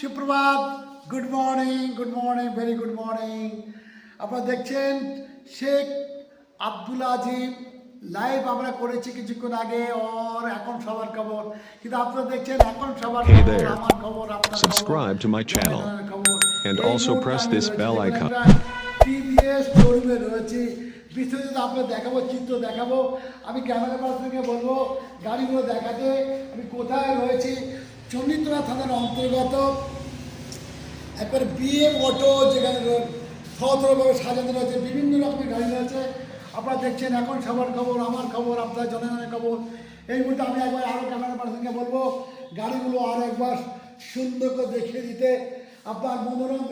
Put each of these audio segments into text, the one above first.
সুপ্রভাত। Good morning good morning very good morning আপনারা দেখছেন শেখ আব্দুল আজিম লাইভ আমরা করেছি কিছুক্ষণ আগে ওর এখন সবার খবর। কিন্তু আপনারা দেখছেন এখন সবার খবর আমার খবর আপনার also মুহূর্তে press আমি this রয়েছি bell যেখানে icon. আমরা TVS শোরুমে রয়েছি। বিস্তারিত আপনার দেখাবো চিত্র দেখাবো। আমি ক্যামেরা পার্সনকে বলব গাড়িগুলো দেখাতে আমি কোথায় রয়েছি চন্ডিতলা থানার অন্তর্গত একবার বিএম অটো যেখানে সতরভাবে সাজানো রয়েছে, বিভিন্ন রকমের গাড়ি রয়েছে। আপনারা দেখছেন এখন সবার খবর, আমার খবর আপনার জনগণের খবর। এই মুহূর্তে আমি একবার আরও ক্যামেরা পার্সনকে বলব, গাড়িগুলো আরও একবার সুন্দর করে দেখিয়ে দিতে। আপনার মনোরম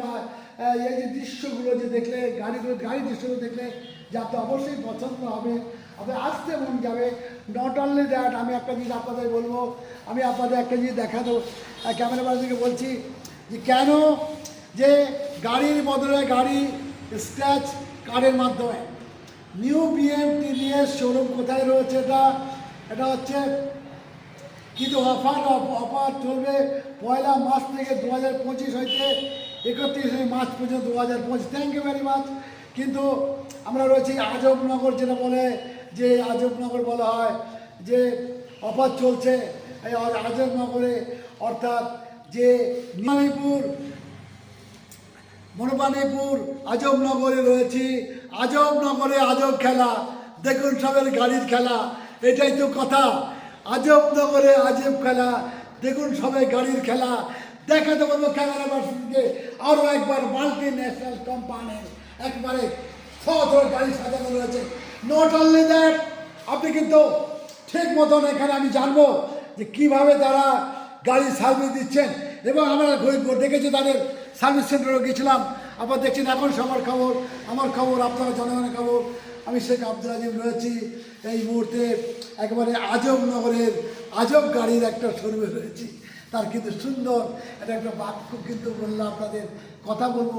এই যে দৃশ্যগুলো যে দেখলে, গাড়িগুলো গাড়ি দৃশ্যগুলো দেখলে যে আপনার অবশ্যই পছন্দ হবে। আপনার আসতে মন যাবে। নট অনলি দ্যাট আমি একটা জিনিস আপনাদের বলব। আমি আপনাদের একটা জিনিস দেখাতো ক্যামেরা পার্সনকে বলছি যে কেন যে গাড়ির বদলে গাড়ি স্ক্র্যাচ কার্ডের মাধ্যমে? নিউ বিএম টিভিএস শোরুম কোথায় রয়েছে এটা? এটা হচ্ছে কিন্তু অফার অফার চলবে পয়লা মাস থেকে দু হাজার পঁচিশ হইতে একত্রিশে মার্চ পর্যন্ত দু হাজার পঁচিশ। থ্যাংক ইউ ভেরি মাচ কিন্তু আমরা রয়েছি আজবনগর যেটা বলে যে আজবনগর বলা হয়, যে অফার চলছে, এই আজবনগরে অর্থাৎ যে নিমাইপুর মনোবানীপুর আজবনগরে রয়েছি। আজবনগরে আজব খেলা, দেখুন সবের গাড়ির খেলা, এটাই তো কথা। আজবনগরে আজব খেলা, দেখুন সবাই গাড়ির খেলা। দেখাতে বলব ক্যামেরা পার্সনকে আরও একবার মাল্টি ন্যাশনাল কোম্পানির একবারে গাড়ি সাজানো রয়েছে। নট অনলি দ্যাট আপনি কিন্তু ঠিক মতন এখানে আমি জানব যে কীভাবে তারা গাড়ি সার্ভিস দিচ্ছেন। এবং আমরা দেখেছি তাদের সার্ভিস সেন্টারও গেছিলাম। আবার দেখছেন এখন সবার খবর, আমার খবর, আপনার জনগণের খবর। আমি শেখ আব্দুল আজিম রয়েছি। এই মুহূর্তে একেবারে আজব নগরের আজব গাড়ির একটা শোরুমে রয়েছি। তার কিন্তু সুন্দর, এটা একটা বাক্য কিন্তু বললাম আপনাদের। কথা বলব,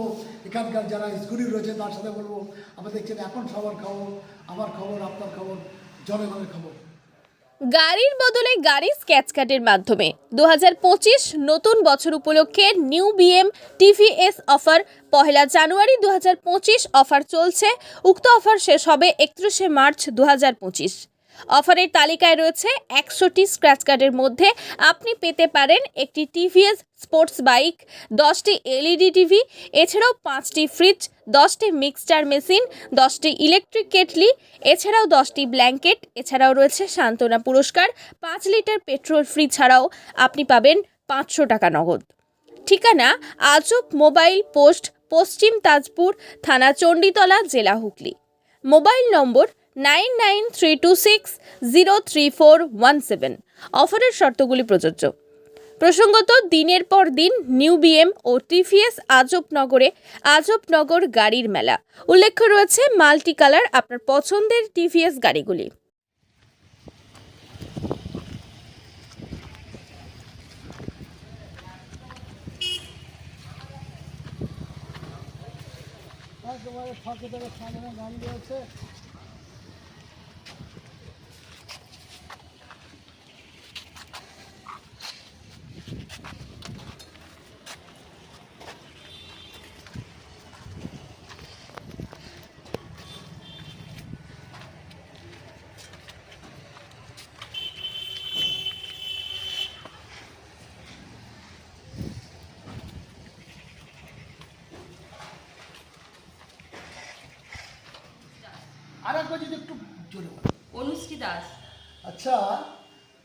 এখানকার যারা স্কুলে রয়েছে তার সাথে বলব আমরা দেখছেন এখন সবার খবর, আমার খবর, আপনার খবর, জনগণের খবর। গাড়ির বদলে গাড়ি স্ক্যাচ কার্ডের মাধ্যমে। দু হাজার পঁচিশ নতুন বছর উপলক্ষে নিউ বিএম টিভিএস অফার। পহেলা জানুয়ারি দু হাজার পঁচিশ অফার চলছে। উক্ত অফার শেষ হবে একত্রিশে মার্চ দু হাজার পঁচিশ। অফারের তালিকায় রয়েছে একশোটি স্ক্র্যাচ কার্ডের মধ্যে আপনি পেতে পারেন একটি টিভিএস স্পোর্টস বাইক দশটি এলইডি টিভি এছাড়াও পাঁচটি ফ্রিজ দশটি মিক্সচার মেশিন দশটি ইলেকট্রিক কেটলি এছাড়াও দশটি ব্ল্যাঙ্কেট এছাড়াও রয়েছে সান্ত্বনা পুরস্কার, পাঁচ লিটার পেট্রোল ফ্রি ছাড়াও আপনি পাবেন পাঁচশো টাকা নগদ। ঠিকানা আজব মোবাইল পোস্ট, পশ্চিম তাজপুর, থানা চণ্ডীতলা, জেলা Hooghly. Mobile number nine nine three two six zero three four one seven. অফারের শর্তগুলি প্রযোজ্য। প্রসঙ্গত, দিনের পর দিন নিউ বিএম ও টিভিএস আজবনগরে আজবনগর গাড়ির মেলা। উল্লেখ্য রয়েছে, মাল্টি কালার আপনার পছন্দের টিভিএস গাড়িগুলি। সামনে গান রয়েছে আর একবার যদি একটু জোরে বলেন। অনুশ্রী দাস আচ্ছা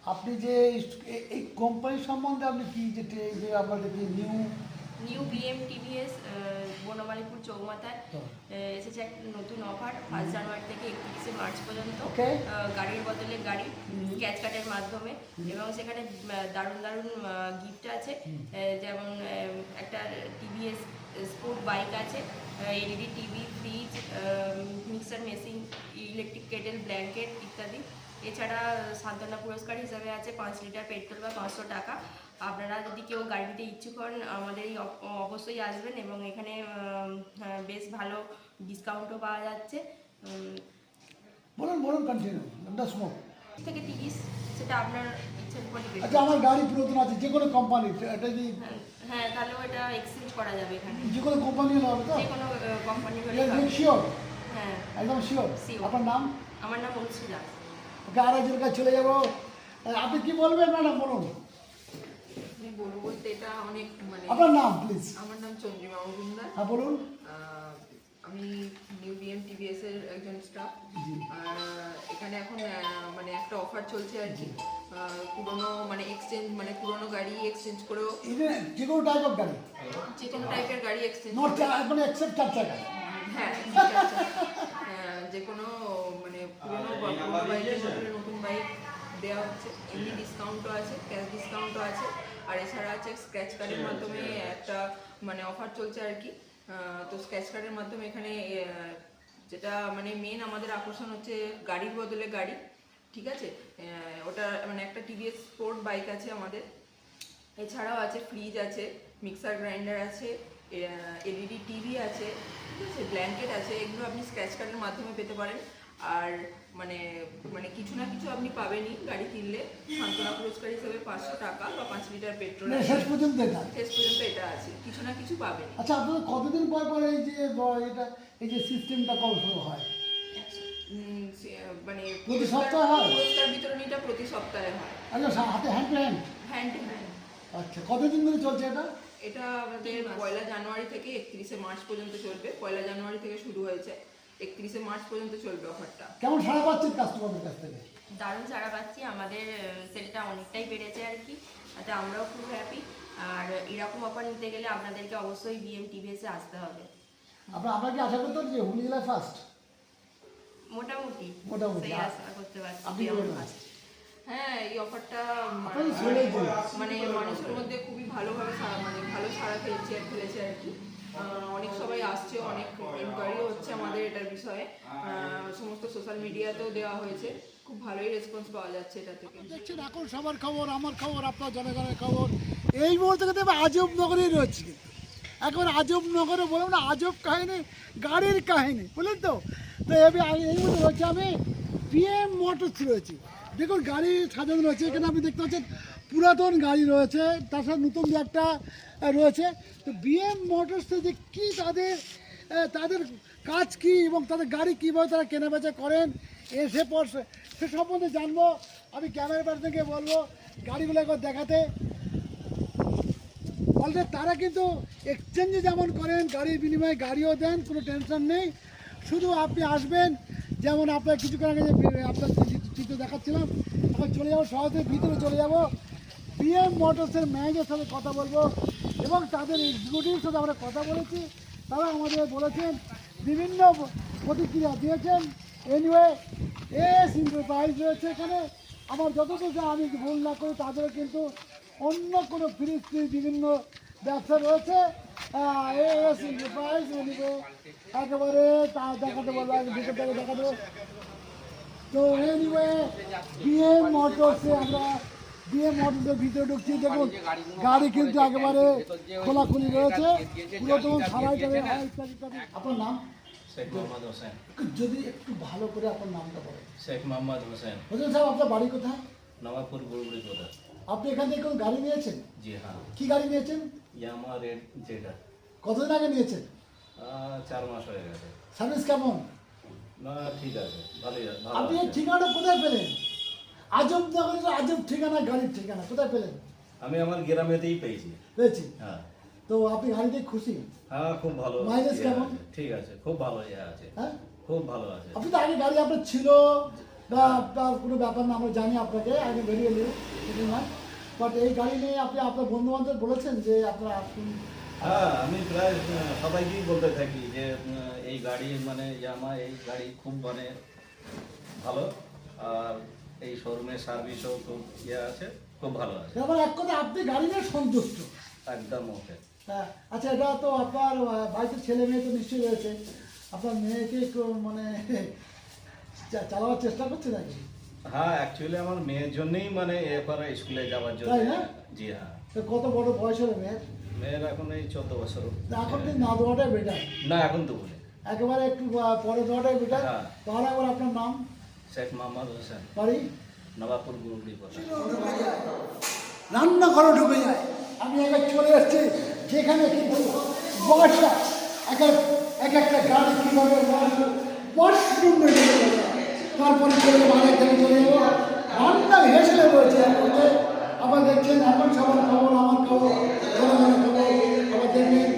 আপনি যে এই- এই সম্বন্ধে আপনি কি যে টে- যে আপনাদের যে new new BM TVS Banamalipur চৌমাথায়। এসেছে একটা নতুন অফার ফার্স্ট জানুয়ারি থেকে একত্রিশে মার্চ পর্যন্ত। গাড়ির বদলে গাড়ি স্ক্যাচ কার্ডের মাধ্যমে। এবং সেখানে দারুণ দারুণ গিফট আছে। যেমন একটা টিভিএস স্পোর্ট বাইক আছে LED TV fridge mixer machine electric kettle blanket ইত্যাদি। এছাড়া সান্ত্বনা পুরস্কার হিসাবে আছে পাঁচ লিটার পেট্রোল বা পাঁচশো টাকা। আপনারা যদি কেউ গাড়ি নিতে ইচ্ছুক হন আমাদের এই অবশ্যই আসবেন এবং এখানে হ্যাঁ, বেশ ভালো ডিসকাউন্টও পাওয়া যাচ্ছে। বলুন বলুন কন্টিনিউ দ্য স্মোক থেকে তিরিশ সেটা আপনার ইচ্ছের উপর আচ্ছা আমার গাড়ি পুরাতন আছে যে কোনো কোম্পানি এটা কি হ্যাঁ, হ্যাঁ তাহলে ওটা এক্সচেঞ্জ করা যাবে এখানে। যে কোনো কোম্পানি হলে হবে তো? যে কোনো কোম্পানি হলে শিওর হ্যাঁ। একদম শিওর. আপনার নাম? আমার নাম অনুশ্রী দাস আরেকজনের কাছে চলে যাব। আপনি কি বলবেন ম্যাডাম বলুন। মানে আপনার নাম প্লিজ আমার নাম চন্দ্রিমা মজুমদার। হ্যাঁ বলুন। আমি নিউ বিএম টিভিএস এর একজন স্টাফ আর এখানে এখন মানে একটা অফার চলছে আর কি। পুরনো মানে এক্সচেঞ্জ মানে পুরনো গাড়ি এক্সচেঞ্জ করেও যে কোনো টাইপ অফ গাড়ি? যে কোনো টাইপের গাড়ি এক্সচেঞ্জ মানে এক্সেপ্ট চার চাকা হ্যাঁ যে কোনো পুরনো পুরনো বাইকের বদলে নতুন বাইক দেওয়া হচ্ছে এমনি ডিসকাউন্টও আছে ক্যাশ ডিসকাউন্টও আছে আর এছাড়া আছে স্ক্র্যাচ কার্ডের মাধ্যমে একটা মানে অফার চলছে আর কি। তো স্ক্র্যাচ কার্ডের মাধ্যমে এখানে যেটা মানে মেন আমাদের আকর্ষণ হচ্ছে গাড়ির বদলে গাড়ি ঠিক আছে? ওটা মানে একটা টিভিএস স্পোর্ট বাইক আছে আমাদের। এছাড়াও আছে ফ্রিজ আছে মিক্সার গ্রাইন্ডার আছে এলইডি টিভি আছে ঠিক আছে? ব্ল্যাঙ্কেট আছে এগুলো আপনি স্ক্র্যাচ কার্ডের মাধ্যমে পেতে পারেন। আর মানে মানে কিছু না কিছু আপনি পাবেনই গাড়ি কিনলে। সান্ত্বনা পুরস্কার হিসেবে পাঁচশো টাকা বা পাঁচ লিটার পেট্রোল। শেষ পর্যন্ত এটা শেষ পর্যন্ত এটা আছে। কিছু না কিছু পাবেন আচ্ছা আপনাদের কতদিন পর পর এই যে এটা এই যে সিস্টেমটা কল শুরু হয়? মানে প্রতি সপ্তাহে হয়? পুরস্কার বিতরণীটা প্রতি সপ্তাহে হয়। আচ্ছা হাতে hand to hand hand to hand আচ্ছা কতদিন ধরে চলছে এটা? এটা আমাদের পয়লা জানুয়ারি থেকে একত্রিশে মার্চ পর্যন্ত চলবে। পয়লা জানুয়ারি থেকে শুরু হয়েছে। একত্রিশে মার্চ পর্যন্ত চলবে অফারটা। কেমন সাড়া পাচ্ছেন কাস্টমারদের কাছ থেকে? দারুণ সাড়া পাচ্ছি আমাদের সেলটা অনেকটাই বেড়েছে আর কি তাতে আমরাও খুব হ্যাপি আর এরকম অফার নিতে গেলে আপনাদেরকে অবশ্যই বিএম টিভিএসে আসতে হবে। আপনার আপনাকে আশা করতে যে হুগলি জেলায় ফার্স্ট মোটামুটি মোটামুটি। আশা করতে পারছি আমার। হ্যাঁ এই অফারটা আপনাদের মানে মানুষের মধ্যে খুবই ভালোভাবে সাড়া মানে ভালো সাড়া ফেলছে ফেলেছে আর কি। অনেক সবাই আসছে, অনেক ইনকোয়ারিও হচ্ছে আমাদের এটার বিষয়ে। সমস্ত সোশ্যাল মিডিয়াতেও দেওয়া হয়েছে। খুব ভালোই রেসপন্স পাওয়া যাচ্ছে এটা থেকে। দেখছেন, এখন সবার খবর, আমার খবর, আপনার জনগণের খবর। এই মুহূর্তে কিন্তু আজব নগরেই রয়েছি এখন আজব নগরে বললাম না, আজব কাহিনী, গাড়ির কাহিনী, বুঝলেন তো? তো আমি এই মুহূর্তে রয়েছে, আমি পিএম মোটরস রয়েছে। দেখুন, গাড়ি সাজানো রয়েছে, এখানে আপনি দেখতে পাচ্ছেন পুরাতন গাড়ি রয়েছে সাথে নতুন দু একটা রয়েছে। তো বিএম মোটরসে যে কী তাদের তাদের কাজ কি এবং তাদের গাড়ি কীভাবে তারা কেনাবেচা করেন এসে পর সে- সম্বন্ধে জানব। আমি ক্যামেরা পার থেকে বলব গাড়িগুলো একবার দেখাতে। অলরেডি তারা কিন্তু এক্সচেঞ্জে যেমন করেন, গাড়ির বিনিময়ে গাড়িও দেন, কোনো টেনশন নেই। শুধু আপনি আসবেন, যেমন আপনার কিছুক্ষণ আগে যে, আপনার চিত্র দেখাচ্ছিলাম এখন চলে যাব সহজে ভিতরে চলে যাব। বিএম মোটরসের ম্যানেজারের সাথে কথা বলব এবং তাদের এক্সিকিউটিভের সাথে আমরা কথা বলেছি। তারা আমাদের বলেছেন, বিভিন্ন প্রতিক্রিয়া দিয়েছেন। এনিওয়ে এস ইন্টারপ্রাইজ রয়েছে এখানে। আমার যতটুকু যা আমি ভুল না করি, তাদেরও কিন্তু অন্য কোনো ফ্রিজ বিভিন্ন ব্যবসা রয়েছে। এস ইন্টারপ্রাইজ একেবারে তা দেখাতে বলব ভিতর থেকে দেখাতে তো এনিওয়ে বিএম মোটরসে আমরা বিএম মোটরসের ভিতরে ঢুকছি। দেখুন গাড়ি কিন্তু একেবারে খোলাখুলি রয়েছে। পুরোতন সারাই টারাই হয় আপনার নাম? শেখ মোহাম্মদ হোসেন। যদি একটু ভালো করে আপনার নামটা বলেন। শেখ মোহাম্মদ হোসেন। হোসেন সাহেব আপনার বাড়ি কোথায়? নবাবপুর বুড়বুড়ি কোথা? আপনি এখান থেকে কোন গাড়ি নিয়েছেন? জি হ্যাঁ। কি গাড়ি নিয়েছেন? ইয়ামা রেড যেটা কতদিন আগে নিয়েছেন? আহ, চার মাস হয়ে গেছে। সার্ভিস কেমন? না ঠিক আছে। ভালোই আপনি ঠিকানা কোথায় পেলেন? আজব নগরের আজব ঠিকানা গাড়ির ঠিকানা। কোথায় পেলেন? আমি আমার গ্রামেতেই পেয়েছি। পেয়েছি? হ্যাঁ। তো আপনি গাড়িতে খুশি? হ্যাঁ খুব ভালো। Mileage ইয়ে কেমন? ঠিক আছে খুব ভালো ইয়ে আছে। হ্যাঁ? খুব ভালো আছে। আপনি তো আগে গাড়ি আপনার ছিল বা বা কোনো ব্যাপার না আমরা জানি আপনাকে আগে বেরিয়ে এলি বাট এই গাড়ি নিয়ে আপনি আপনার বন্ধু বান্ধব বলেছেন যে আপনারা হ্যাঁ আমি প্রায় সবাইকেই বলতে থাকি যে এই গাড়ি মানে ইয়ামা এই গাড়ি খুব মানে ভালো। আর এই শোরুমের সার্ভিসও খুব ইয়ে আছে খুব ভালো আছে। এবার এক কথা আপনি গাড়ি নিয়ে সন্তুষ্ট? একদম ওকে। হ্যাঁ আচ্ছা এটা তো আপনার বাড়িতে ছেলে মেয়ে তো নিশ্চয়ই রয়েছে। আপনার মেয়েকে মানে চালাবার চেষ্টা করছে নাকি? হ্যাঁ অ্যাকচুয়ালি আমার মেয়ের জন্যই মানে এরপরে স্কুলে যাওয়ার জন্য। জি হ্যাঁ। তো কত বড় বয়স হলো মেয়ের? মেয়ের এখন এই চোদ্দ বছর এখন কিন্তু না দেওয়াটাই বেটার না এখন তো বলে একেবারে একটু পরে দেওয়াটাই বেটার হ্যাঁ। তাহলে আবার আপনার নাম? শেখ মোহাম্মদ হোসেন। বাড়ি? নবাবপুর গুরুগুড়ি পথ ঢুকে যায় রান্নাঘরও ঢুকে যায়। আমি একবার চলে এসেছি যেখানে কিন্তু বর্ষা এক এক এক একটা গাড়ি কীভাবে ওয়াশরুম তারপরে চলে বাইরে থেকে চলে যাব রান্না হেসে রয়েছে এর মধ্যে আবার দেখছেন এখন সবার খবর আমার খবর জনগণের খবর। আবার দেখবেন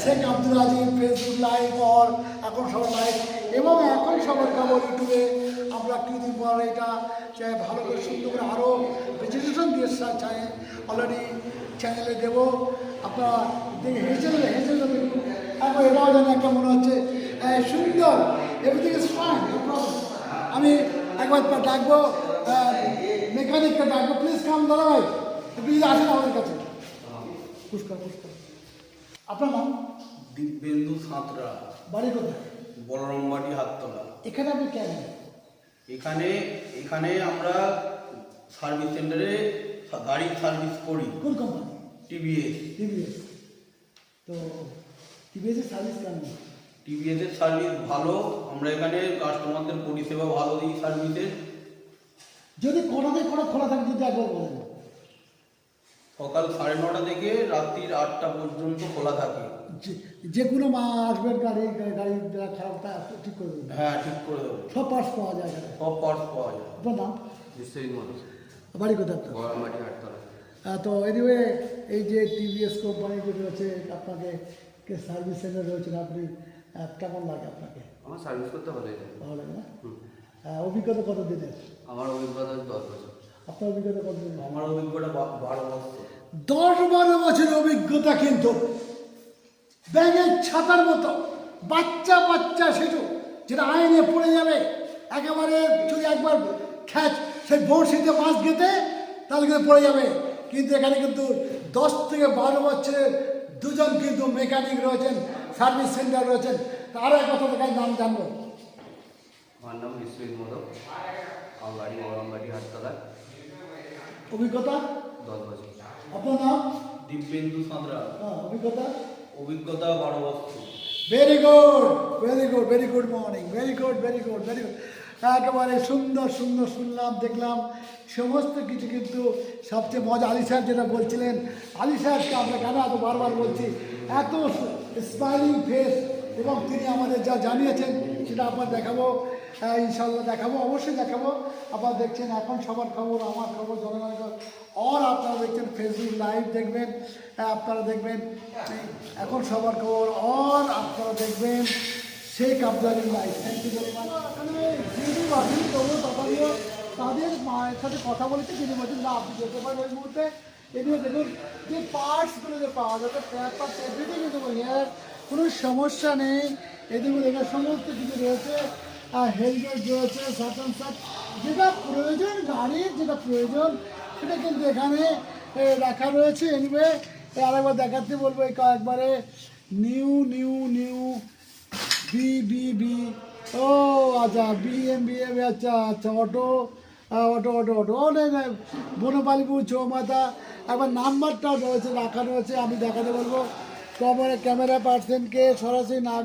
Sheikh Abdul Aziz Facebook live or এখন সবার লাইভ এবং এখন সবার খবর ইউটিউবে আমরা কিছুদিন পর এটা চাই ভালো করে সুন্দর করে আরও প্রেজেন্টেশন দিয়ে চাই। অলরেডি চ্যানেলে দেব। আপনারা দেখে হেসে দেবে হেসে দেবে এখন এটাও যেন একটা মনে হচ্ছে সুন্দর। এভরিথিং ইজ ফাইন আমি একবার ডাকবো মেকানিককে ডাকবো। প্লিজ কাম দাদা ভাই। প্লিজ আসেন আমাদের কাছে। পুষ্কর পুষ্কর আপনার নাম? দিব্যেন্দু সাঁতরা। বাড়ি কোথায়? বলরামবাটি হাততলা। এখানে আপনি কেন এখানে এখানে আমরা সার্ভিস সেন্টারে গাড়ি সার্ভিস করি। কোন কোম্পানি টিভিএস টিভিএস তো টিভিএসের সার্ভিস কেমন? টিভিএস এর সার্ভিস ভালো। আমরা এখানে কাস্টমারদের পরিষেবা ভালো দিই সার্ভিসের যদি কটা থেকে কটা খোলা থাকে যদি একবার বলেন। সকাল সাড়ে নটা থেকে রাত্রির আটটা পর্যন্ত খোলা থাকে। যে- কোনো মা আসবেন গাড়ি গাড়ি তা ঠিক করে দেবেন। হ্যাঁ ঠিক করে দেবো। সব পার্টস পাওয়া যায় সব পার্টস পাওয়া যায়। আপনার নাম? বাড়ি কোথায় হাটতলা। তো এনিওয়ে এই যে টিভিএস কোম্পানি যে রয়েছে আপনাকে কে সার্ভিস সেন্টার রয়েছেন আপনি কেমন লাগে আপনাকে? আমার সার্ভিস করতে ভালোই লাগে। ভালো লাগে না? অভিজ্ঞতা কত দিনের আমার অভিজ্ঞতা দশ বছর। আপনার অভিজ্ঞতা কত দিন আমার অভিজ্ঞতা বারো বছর। দশ বারো বছরের অভিজ্ঞতা কিন্তু ব্যাঙের ছাতার মতো বাচ্চা বাচ্চা শিশু যেটা আইনে পড়ে যাবে। একেবারে যদি একবার খ্যাচ সেই বড়শিতে মাছ গেতে তাহলে কিন্তু পড়ে যাবে। কিন্তু এখানে কিন্তু দশ থেকে বারো বছরের দুজন কিন্তু মেকানিক রয়েছেন সার্ভিস সেন্টার রয়েছেন। তারও এক কথা থেকে নাম জানব। আমার নাম বিশ্বজিৎ মোদক। আমার বাড়ি হাটতলা। অভিজ্ঞতা? দশ বছর। আপনার নাম? দিব্যেন্দু সাঁতরা। হ্যাঁ, অভিজ্ঞতা? অভিজ্ঞতা বারো বছর very good very good very good morning very good very good very good একেবারে সুন্দর সুন্দর শুনলাম, দেখলাম, সমস্ত কিছু কিন্তু সবচেয়ে মজা। আলি সাহেব যেটা বলছিলেন, আলি সাহেবকে আমরা কেন এত বারবার বলছি? এত স্মাইলিং ফেস এবং তিনি আমাদের যা জানিয়েছেন, সেটা আপনার দেখাবো। হ্যাঁ, ইনশাল্লাহ দেখাবো অবশ্যই দেখাবো। আপনারা দেখছেন এখন সবার খবর আমার খবর জনগণের খবর। আর আপনারা দেখছেন ফেসবুক লাইভ দেখবেন হ্যাঁ, আপনারা দেখবেন এখন সবার খবর আর আপনারা দেখবেন Sheikh Abdali live thank you তাদের মায়ের সাথে কথা বলেছে তিনি বলছেন না আপনি যেতে পারেন ওই মুহূর্তে। এদিকে দেখুন যে পার্টসগুলো যে পাওয়া যাবে প্যাক পার্টস কোনো সমস্যা নেই। এদিকে দেখে সমস্ত কিছু রয়েছে। আর হেলমেট রয়েছে সাটন সাট যেটা প্রয়োজন, গাড়ির যেটা প্রয়োজন, সেটা কিন্তু এখানে রাখা রয়েছে। এনিওয়ে আরেকবার দেখাতে বলব এই কয়েকবারে। New new new B B B ও আচ্ছা বি এম বি এম আচ্ছা আচ্ছা অটো অটো অটো অটো নেই বনপালিপুর চৌমাথা, একবার নাম্বারটা রয়েছে, রাখা রয়েছে, আমি দেখাতে বলব। ক্যামেরা ক্যামেরা পার্সনকে সরাসরি না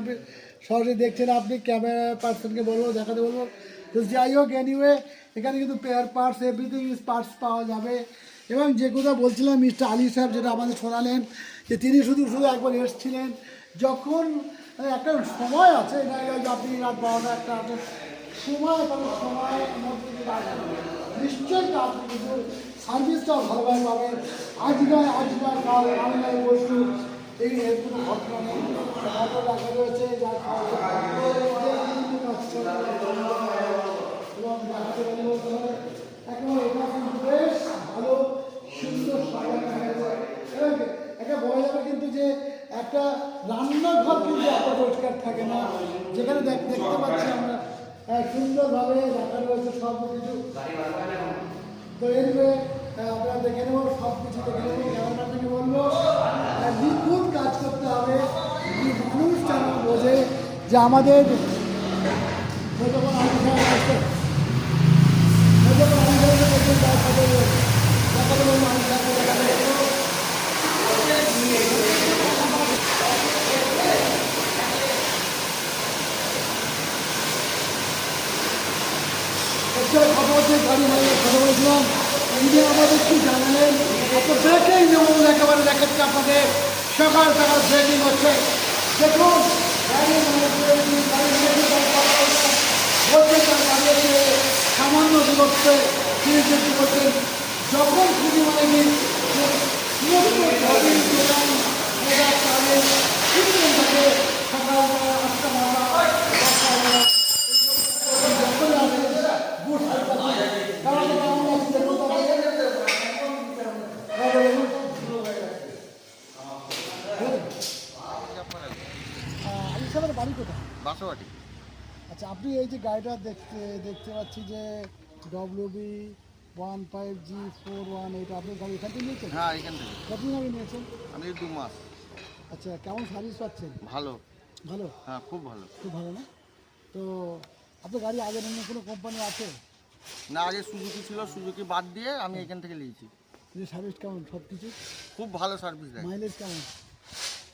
সরাসরি দেখছেন আপনি ক্যামেরা পার্সনকে বলব, দেখাতে বলব। তো যাই হোক এনিওয়ে এখানে কিন্তু spare parts everything is parts পাওয়া যাবে। এবং যে কথা বলছিলাম মিস্টার আলী সাহেব যেটা আমাদের শোনালেন, যে তিনি শুধু শুধু একবার এসেছিলেন, যখন একটা সময় আছে আপনি রাত বারোটা একটা আছে, সময় তাহলে সময়ের মধ্যে নিশ্চয়ই কিন্তু সার্ভিসটাও ভালোভাবে পাবেন। আজকাল আজকাল কাল অনলাইন বস্তু এই এর কোনো ঘটনা নেই ফটো রাখা রয়েছে যার এবং এটা কিন্তু বেশ ভালো সুন্দর একটা বলা যাবে কিন্তু যে একটা রান্নাঘর কিন্তু এত পরিষ্কার থাকে না। যেখানে দেখ- দেখতে পাচ্ছি আমরা সুন্দরভাবে রাখা রয়েছে সব কিছু তো এরপরে আপনারা দেখে নেব সব কিছু দেখে নেব। ক্যামেরাম্যান থেকে বলব? নিখুঁত কাজ করতে হবে। মানুষ যেন বোঝে যে আমাদের বলছি কি জানালেন আপনার ব্রেকিং নিউজ একেবারে দেখাচ্ছে আপনাদের সকাল সকাল ট্রেনিং হচ্ছে দেখুন গাড়ির মধ্যে কি গাড়ির মধ্যে গাড়ি পাওয়া যাচ্ছে। বলছেন তার দাঁড়িয়েছে সামান্য দূরত্বে তিনি যেতে করছেন যখন খুবই মানে কি যে সমস্ত গাড়ি দোকান মেগা চালে কিনতেন থাকে সকালবেলা আটটা নটা দশটা বেলা যখন আসে গুড কারণ কেমন আছে দেখুন তাদের আলি বাড়ি কোথায়? বাসোয়াটি আচ্ছা আপনি এই যে গাড়িটা দেখতে দেখতে পাচ্ছি যে W B one five G four one eight আপনি গাড়ি এখান থেকে নিয়েছেন? হ্যাঁ এখান থেকে। কতদিন আগে নিয়েছেন? আমি দু মাস। আচ্ছা কেমন সার্ভিস পাচ্ছেন? ভালো। ভালো? হ্যাঁ খুব ভালো। খুব ভালো না? তো আপনার গাড়ি আগের অন্য কোনো কোম্পানি আছে? না আগে সুজুকি ছিল সুজুকি বাদ দিয়ে আমি এখান থেকে নিয়েছি। যে সার্ভিস কেমন সব কিছু খুব ভালো সার্ভিস দেয়। মাইলেজ কেমন?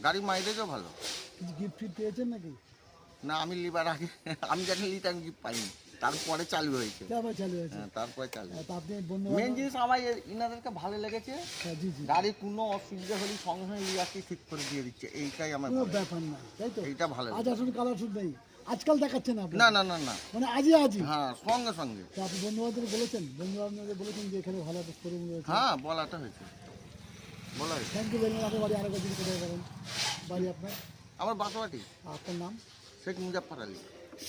গাড়ির মাইলেজও ভালো। গিফট পেয়েছেন নাকি? না আমি লিবার আগে আমি যখন নিতে আমি কি পাইনি। তারপরে চালু হয়েছে। তারপর চালু হয়েছে। হ্যাঁ তারপরে চালু মেন জিনিস আমার ইনাদেরকে ভালো লেগেছে। হ্যাঁ গাড়ির কোনো অসুবিধা হলে সঙ্গে সঙ্গে আসি ঠিক করে দিয়ে দিচ্ছে। এইটাই আমার কোনো ব্যাপার না তাই তো? এইটা ভালো আজ আসুন কালার শুট নেই আজকাল দেখাচ্ছেন আপনি? না না না না। মানে আজই আজই? হ্যাঁ সঙ্গে সঙ্গে। আপনি বন্ধু বান্ধব বলেছেন? বন্ধু বান্ধবদের বলেছেন যে এখানে ভালো একটা শোরুম রয়েছে। হ্যাঁ বলাটা হয়েছে। থ্যাংক ইউ ভেরি মাচ আপনার বাড়ি আরেকবার যদি কোথায় করেন বাড়ি আপনার? আমার বাসোয়াটি আপনার নাম? শেখ মুজাফর আলী।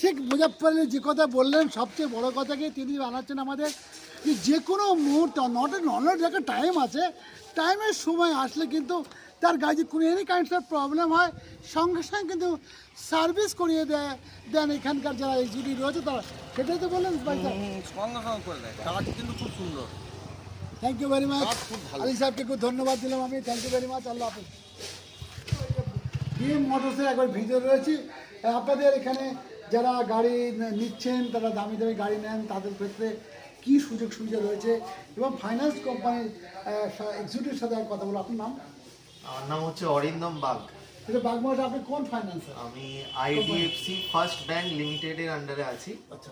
শেখ মুজাফর আলী যে কথা বললেন সবচেয়ে বড় কথাকে তিনি জানাচ্ছেন আমাদের যে যে কোনো মুহূর্তে নট নলের একটা টাইম আছে টাইমের সময় আসলে কিন্তু তার গাড়ি কোনো এনি কাইন্ডস অফ প্রবলেম হয় সঙ্গে সঙ্গে কিন্তু সার্ভিস করিয়ে দেয় দেন এখানকার যারা এক্সিকিউটিভ রয়েছে তারা সেটাই তো বললেন সঙ্গে সঙ্গে করে দেয়। কাজ কিন্তু খুব সুন্দর। থ্যাংক ইউ ভেরি মাচ খুব আলী সাহেবকে খুব ধন্যবাদ দিলাম আমি। থ্যাংক ইউ ভেরি মাচ আল্লাহ হাফিজ। বিএম মোটরসের একবার ভিডিও রয়েছে। আপনাদের এখানে যারা গাড়ি নিচ্ছেন তারা দামি দামি গাড়ি নেন তাদের ক্ষেত্রে কী সুযোগ সুবিধা রয়েছে? এবং ফাইন্যান্স কোম্পানির এক্সিকিউটিভের সাথে কথা বলব। আপনার নাম? আমার নাম হচ্ছে অরিন্দম বাগ। এটা বাগমাটা আপনি কোন ফাইন্যান্স আমি আইডিএফসি ফার্স্ট ব্যাংক লিমিটেডের আন্ডারে আছি।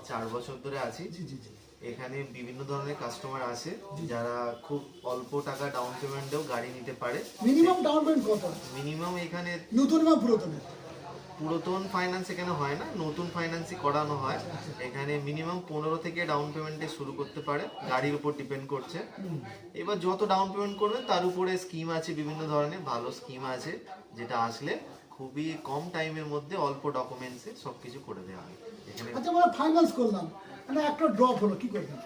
চার বছর ধরে আছি। জি জি জি। এখানে বিভিন্ন ধরনের কাস্টমার আছে যারা খুব অল্প টাকা ডাউন পেমেন্টেও গাড়ি নিতে পারে। মিনিমাম ডাউন পেমেন্ট কত? মিনিমাম এখানে নতুন এবং পুরাতনের? পুরাতন ফাইন্যান্স এখানে হয় না নতুন ফাইন্যান্সই করানো হয়। এখানে মিনিমাম পনেরো থেকে ডাউন পেমেন্টে শুরু করতে পারে গাড়ির উপর ডিপেন্ড করছে। এবার যত ডাউন পেমেন্ট করবে তার উপরে স্কিম আছে বিভিন্ন ধরনের ভালো স্কিম আছে যেটা আসলে খুবই কম টাইমের মধ্যে অল্প ডকুমেন্টসে সব কিছু করে দেওয়া হয়। এখানে আচ্ছা আমরা ফাইন্যান্স করলাম। মানে একটা ড্রপ হলো কী করবেন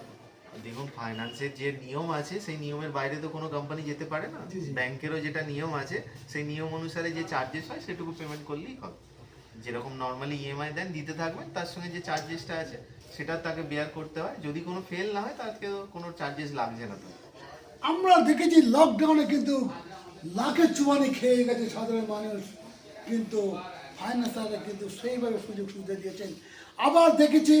দেখুন ফাইন্যান্সের যে নিয়ম আছে সেই নিয়মের বাইরে তো কোনো কোম্পানি যেতে পারে না। ব্যাংকেরও যেটা নিয়ম আছে সেই নিয়ম অনুসারে যে চার্জেস হয় সেটুকু পেমেন্ট করলেই হবে। যেরকম নর্মালি ইএমআই দেন দিতে থাকবেন তার সঙ্গে যে চার্জেসটা আছে সেটা তাকে বেয়ার করতে হয়। যদি কোনো ফেল না হয় তাকে কোনো চার্জেস লাগছে না তো আমরা দেখেছি লকডাউনে কিন্তু লাখের চুয়ানি খেয়ে গেছে সাধারণ মানুষ কিন্তু ফাইন্যান্সাররা কিন্তু সেইভাবে সুযোগ সুবিধা দিয়েছেন। আবার দেখেছি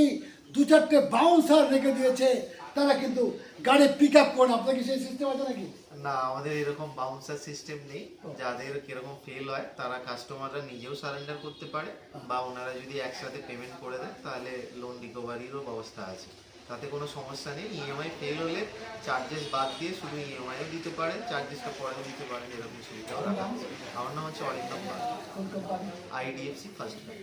দু চারটে বাউন্সার রেখে দিয়েছে। তারা কিন্তু গাড়ি পিক আপ করে আপনাকে সেই সিস্টেম আছে নাকি? না আমাদের এরকম বাউন্সার সিস্টেম নেই। যাদের কীরকম ফেল হয় তারা কাস্টমাররা নিজেও সারেন্ডার করতে পারে বা ওনারা যদি একসাথে পেমেন্ট করে দেন তাহলে লোন রিকভারিরও ব্যবস্থা আছে। তাতে কোনো সমস্যা নেই। ইএমআই ফেল হলে চার্জেস বাদ দিয়ে শুধু ইএমআইও দিতে পারেন চার্জেসটা পরেও দিতে পারেন এরকম সুবিধা আমার নাম হচ্ছে Arindam IDFC first bank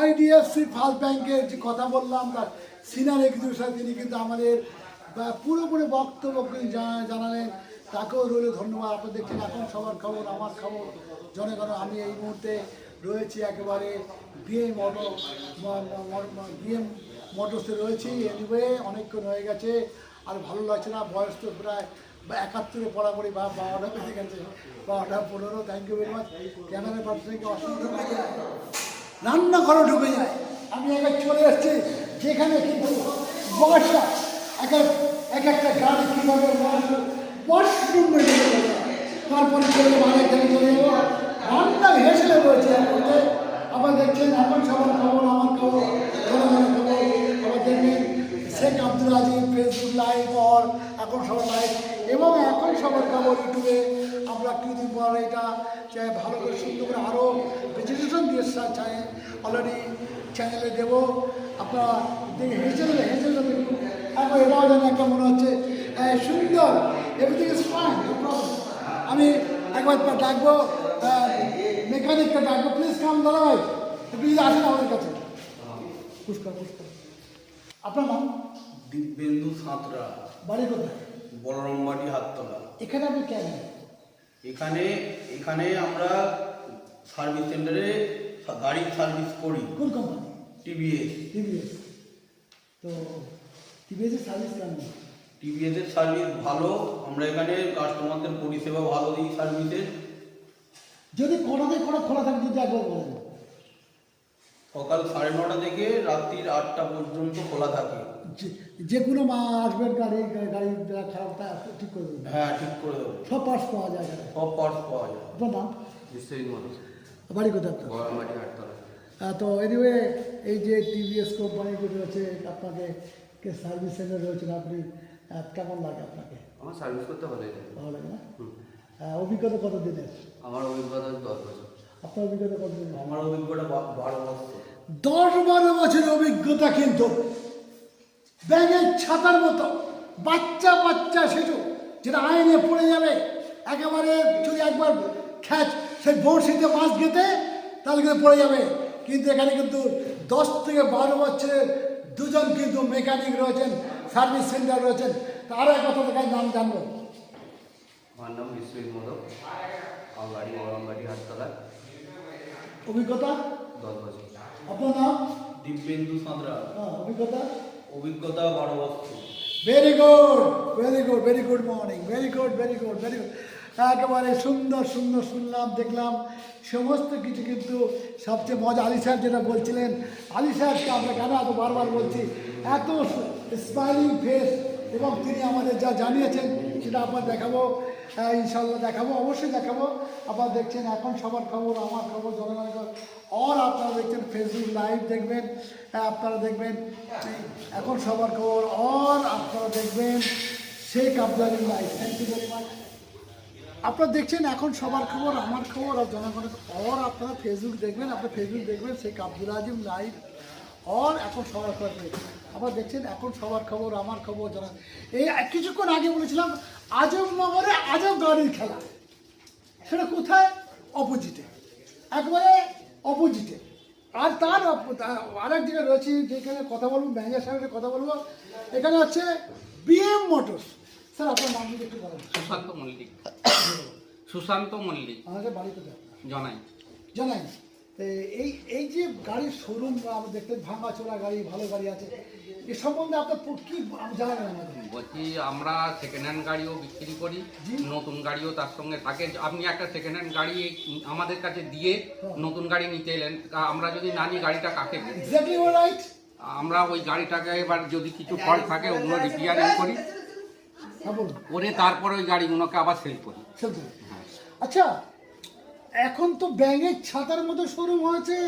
IDFC. First ব্যাংকের যে কথা বললাম তার সিনিয়র এক্সিকিউটিভ তিনি কিন্তু আমাদের পুরোপুরি বক্তব্য জানালেন। তাকেও রইল ধন্যবাদ। আপনার দেখছেন এখন সবার খবর আমার খবর। জনগণ আমি এই মুহূর্তে রয়েছি একেবারে বিএম অটো বিএম মোটরসে রয়েছি। এনিওয়ে অনেকক্ষণ হয়ে গেছে আর ভালো লাগছে না। বয়স তো প্রায় বা একাত্তরে পড়াপড়ি, বা বারোটা বেজে গেছে, বারোটা পনেরো thank you very much camera পার্সনকে অসংখ্য ধন্যবাদ। রান্নাঘরে ঢুকে যায়। আমি একবার চলে এসেছি, যেখানে কিন্তু বর্ষা, এক এক এক একটা গাড়ি কীভাবে ওয়াশরুমে যাবে তারপরে চলে আরেক জায়গায় চলে যাব রান্না হেসেলে রয়েছে আবার দেখছেন, এখন সবার খবর, আমার খবর আবার দেখবেন Sheikh Abdul Aziz Facebook live or এখন সবার লাইভ এবং এখন সবার খবর ইউটিউবে আমরা কিছুদিন পর এটা? চাই ভালো করে সুন্দর করে আরও প্রেজেন্টেশন দিয়ে চাই অলরেডি চ্যানেলে দেবো। আপনারা দেখে হেসে এখন এটাও যেন একটা মনে হচ্ছে আহ, সুন্দর। এভরিথিং ইজ ফাইন আমি একবার ডাকবো মেকানিককে ডাকবো প্লিজ কাম দাদা ভাই যদি আসেন আমাদের কাছে। পুষ্কর পুষ্কর আপনার নাম? দিব্যেন্দু সাঁতরা। বাড়ি কোথায়? বলরামবাটি হাততলা এখানে আপনি কেন? এখানে এখানে আমরা সার্ভিস সেন্টারে গাড়ির সার্ভিস করি। কোন কোম্পানি টিভিএস টিভিএস তো টিভিএসের সার্ভিস কেমন? টিভিএস এর সার্ভিস ভালো। আমরা এখানে কাস্টমারদের পরিষেবা ভালো দিই সার্ভিসের যদি কটাতে কটা খোলা থাকে যদি একবার বলেন। সকাল সাড়ে নটা থেকে রাত্রির আটটা পর্যন্ত খোলা থাকে। যে- কোনো মা আসবেন গাড়ি গাড়ি খারাপটা ঠিক করে দেবেন। হ্যাঁ ঠিক করে দেবো। সব পার্টস পাওয়া যায় সব পার্টস পাওয়া যায়। আপনার নাম? বাড়ি কোথায় আপনার? হাটতলা তো এনিওয়ে এই যে টিভিএস কোম্পানিগুলো রয়েছে আপনাকে কে সার্ভিস সেন্টার রয়েছেন আপনি কেমন লাগে আপনাকে? আমার সার্ভিস করতে ভালোই লাগে। ভালো লাগে না? হুম। অভিজ্ঞতা কত দিনের আমার অভিজ্ঞতা দশ বছর। আপনার অভিজ্ঞতা কত দিনের আমার অভিজ্ঞতা বারো বছর। দশ বারো বছরের অভিজ্ঞতা কিন্তু ব্যাঙের ছাতার মতো বাচ্চা বাচ্চা শিশু যেটা আইনে পড়ে যাবে। একেবারে যদি একবার খ্যাচ সেই বড়শিতে মাছ গেতে তাহলে কিন্তু পড়ে যাবে। কিন্তু এখানে কিন্তু দশ থেকে বারো বছরের দুজন কিন্তু মেকানিক রয়েছেন সার্ভিস সেন্টার রয়েছেন। তারও এক কথা দেখায় নাম জানব। আমার নাম বিশ্বজিৎ মোদক আমার বাড়ি গরমবাটি হাটতলা। অভিজ্ঞতা? দশ বছর। আপনার নাম? দিব্যেন্দু সাঁতরা। হ্যাঁ, অভিজ্ঞতা? অভিজ্ঞতা বারো বছর very good very good very good morning very good very good very good একেবারে সুন্দর সুন্দর শুনলাম, দেখলাম, সমস্ত কিছু কিন্তু সবচেয়ে মজা। আলি সাহেব যেটা বলছিলেন, আলি সাহেবকে আমরা কেন এত বারবার বলছি? এত স্মাইলিং ফেস এবং তিনি আমাদের যা জানিয়েছেন, সেটা আপনার দেখাবো। আহ, ইনশাল্লাহ দেখাবো অবশ্যই দেখাবো। আবার দেখছেন এখন সবার খবর আমার খবর জনগণের খবর। আর আপনারা দেখছেন ফেসবুক লাইভ দেখবেন আহ, আপনারা দেখবেন এখন সবার খবর আর আপনারা দেখবেন শেখ আবদালির লাইভ থ্যাংক ইউ ভেরি আপনারা দেখছেন এখন সবার খবর আমার খবর আর জনগণের খবর। আপনারা ফেসবুক দেখবেন আপনার ফেসবুক দেখবেন শেখ আব্দুল আজিম লাইভ অল এখন সবার খবর আপনারা দেখছেন এখন সবার খবর আমার খবর জানা এই কিছুক্ষণ আগে বলেছিলাম আজমনগরে আজব গাড়ির খেলা। সেটা কোথায়? অপোজিটে। একবারে অপোজিটে। আর তার আরেক জায়গায় রয়েছে যেখানে কথা বলব ম্যানেজার সাহেবের কথা বলব। এখানে হচ্ছে বিএম মোটরস স্যার আপনার নাম যদি একটু বলেন। সুশান্ত মল্লিক। সুশান্ত মল্লিক। আমাদের বাড়ি কোথায় জনাই। জানাই। এই এই যে গাড়ির শোরুম আমরা দেখতে ভাঙা চোরা গাড়ি ভালো গাড়ি আছে এ সম্বন্ধে আপনার কি জানাবেন আমাদের। বলছি আমরা সেকেন্ড হ্যান্ড গাড়িও বিক্রি করি নতুন গাড়িও তার সঙ্গে থাকে। আপনি একটা সেকেন্ড হ্যান্ড গাড়ি আমাদের কাছে দিয়ে নতুন গাড়ি নিতে এলেন আমরা যদি না নিই গাড়িটা কাকে এক্স্যাক্টলি রাইট আমরা ওই গাড়িটাকে এবার যদি কিছু ফল থাকে ওগুলো রিপেয়ারিং করি। হ্যাঁ করে তারপরে ওই গাড়িগুলোকে আবার সেল করি। আচ্ছা এখন তো ব্যাঙের ছাতার মতো শোরুম হয়েছে।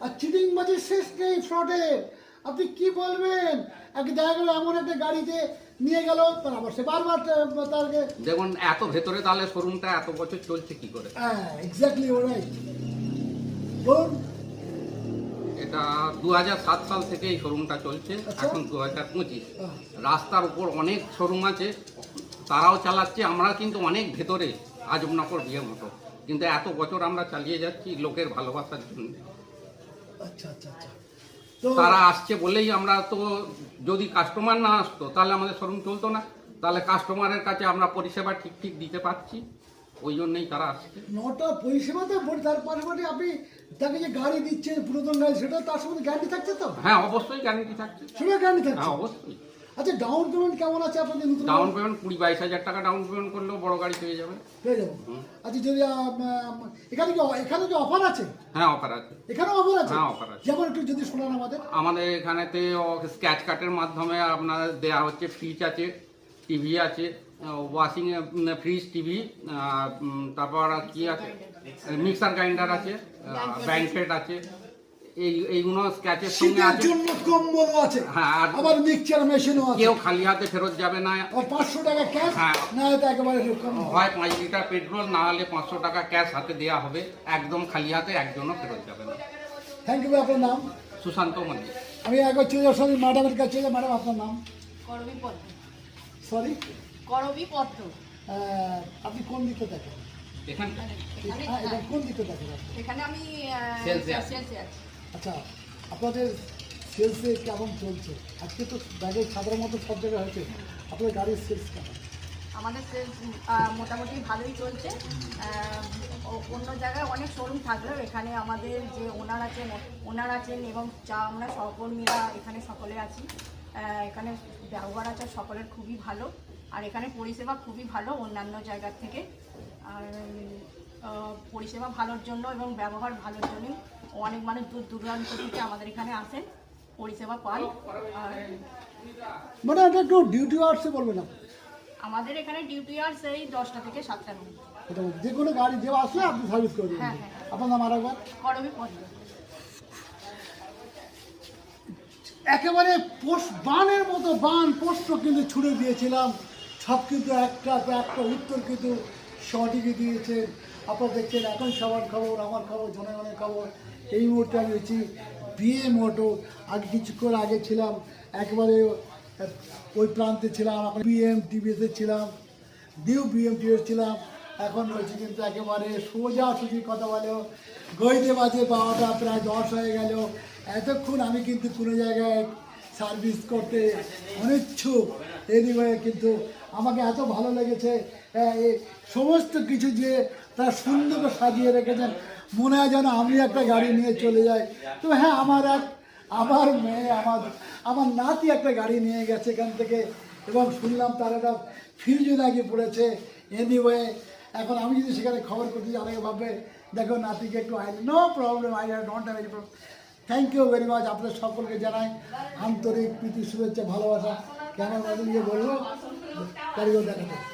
আর চিটিং বাজির শেষ নেই ফ্রডের আপনি কি বলবেন? এক দেখা গেল এমন একটা গাড়িতে নিয়ে গেল আবার সে বারবার তা- তারকে দেখুন এত ভেতরে তাহলে শোরুমটা এত বছর চলছে কি করে? হ্যাঁ এক্স্যাক্টলি রাইট বলুন। এটা দু হাজার সাত সাল থেকে এই শোরুমটা চলছে আচ্ছা। এখন দু হাজার পঁচিশ রাস্তার উপর অনেক শোরুম আছে তারাও চালাচ্ছে আমরা কিন্তু অনেক ভেতরে আজমনগর বিয়ে মতো। কিন্তু এত বছর আমরা চালিয়ে যাচ্ছি লোকের ভালোবাসার জন্য। আচ্ছা আচ্ছা আচ্ছা। তো তারা আসছে বলেই আমরা তো যদি কাস্টমার না আসতো তাহলে আমাদের শোরুম চলতো না। তাহলে কাস্টমারের কাছে আমরা পরিষেবা ঠিক ঠিক দিতে পারছি। ওই জন্যই তারা আসছে। নটা পরিষেবা তো তার পাশাপাশি আপনি তাকে যে গাড়ি দিচ্ছেন পুরাতন গাড়ি সেটা তার সঙ্গে গ্যারান্টি থাকছে তো? হ্যাঁ অবশ্যই গ্যারেন্টি থাকছে। সেটা গ্যারান্টি থাকছে? হ্যাঁ অবশ্যই। আচ্ছা ডাউন পেমেন্ট কেমন আছে আপনাদের নতুন ডাউন পেমেন্ট কুড়ি বাইশ হাজার টাকা ডাউন পেমেন্ট করলেও বড় গাড়ি পেয়ে যাবেন। পেয়ে যাব। আচ্ছা যদি এখানে কি এখানে কি অফার আছে? হ্যাঁ অফার আছে। এখানেও অফার আছে? হ্যাঁ, offer আছে। যেমন একটু যদি শোনান আমাদের। আমাদের এখানেতে স্ক্যাচ কাটের মাধ্যমে আপনার দেয়া হচ্ছে ফ্রিজ আছে টিভি আছে ওয়াশিং ফ্রিজ টিভি তারপর কি আছে? মিক্সার গ্রাইন্ডার আছে ব্যাংকেট আছে। এই এইগুলো স্ক্যাচের সঙ্গে শীতের আছে। জন্য কম্বলও আছে হ্যাঁ, আর আবার মিক্সচার মেশিনও আছে। কেউ খালি হাতে ফেরত যাবে না। আর পাঁচশো টাকা ক্যাশ হ্যাঁ। না হয়তো একেবারে কম হয় পাঁচ লিটার পেট্রোল না হলে পাঁচশো টাকা ক্যাশ হাতে দেওয়া হবে। একদম খালি হাতে একজনও ফেরত যাবে না। থ্যাংক ইউ আপনার নাম? সুশান্ত মল্লিক। আমি একবার চলে যাওয়ার ম্যাডামের কাছে ম্যাডাম আপনার নাম? করবি পদ্ম। সরি করবি পদ্ম। আপনি কোন দিকে দেখেন? এখানে। এখানে হ্যাঁ, কোন দিকে দেখেন আপনি? এখানে আমি Sales এ আছি। সেলসে আছি। আচ্ছা আপনাদের সেলসে কেমন চলছে? আজকে তো ব্যাগে সাধারণত সব জায়গায় হয়েছে। আপনাদের গাড়ির সেলস কেমন? আমাদের সেলস মোটামুটি ভালোই চলছে। অন্য জায়গায় অনেক শোরুম থাকলেও এখানে আমাদের যে ওনার আছেন ওনার আছেন এবং যা আমরা সহকর্মীরা এখানে সকলে আছি। এখানে ব্যবহার আছে সকলের খুবই ভালো। আর এখানে পরিষেবা খুবই ভালো অন্যান্য জায়গার থেকে। আর পরিষেবা ভালোর জন্য এবং ব্যবহার ভালোর জন্যই অনেক মানুষ দূর দূরান্ত থেকে আমাদের এখানে আসেন পরিষেবা পান। আর মানে এটা একটু ডিউটি আওয়ার্সে বলবেন না আমাদের এখানে ডিউটি আর এই দশটা থেকে সাতটার মধ্যে যে কোনো গাড়ি যে আসলে আপনি সার্ভিস করে দেবেন। হ্যাঁ, হ্যাঁ। আপনার নাম আরেকবার করবি পদ্ম একেবারে পোষ বানের মতো বান পোস্ট কিন্তু ছুড়ে দিয়েছিলাম। সব কিন্তু একটা একটা উত্তর কিন্তু সঠিকই দিয়েছে আপনারা দেখছেন এখন সবার খবর আমার খবর জনগণের খবর। এই মুহূর্তে আমি হচ্ছি বিএ মোটো আগে কিছুক্ষণ আগে ছিলাম, একেবারে ওই প্রান্তে ছিলাম, এখন বিএম টিভিতে ছিলাম দিউ বিএম টিভিতে ছিলাম। এখন রয়েছে কিন্তু একেবারে সোজা সুজি কথা বলেও গইতে বাজে পাওয়াটা প্রায় দশ হয়ে গেল। এতক্ষণ আমি কিন্তু কোনো জায়গায় সার্ভিস করতে অনিচ্ছুক। এনিওয়ে কিন্তু আমাকে এত ভালো লেগেছে সমস্ত কিছু যে তারা সুন্দর সাজিয়ে রেখেছেন মনে হয় যেন আমি একটা গাড়ি নিয়ে চলে যাই। তো হ্যাঁ আমার এক, আমার মেয়ে, আমার আমার নাতি একটা গাড়ি নিয়ে গেছে এখান থেকে এবং শুনলাম তার একটা ফিউজে নাকি পড়েছে। এনিওয়ে এখন আমি যদি সেখানে খবর করতে যাই, অনেকে ভাববে, দেখো নাতিকে একটু I no problem I don't have problem thank you very much আপনাদের সকলকে জানাই আন্তরিক প্রীতি, শুভেচ্ছা, ভালোবাসা। বাজে নিয়ে বলব? কারিগর দেখাতে।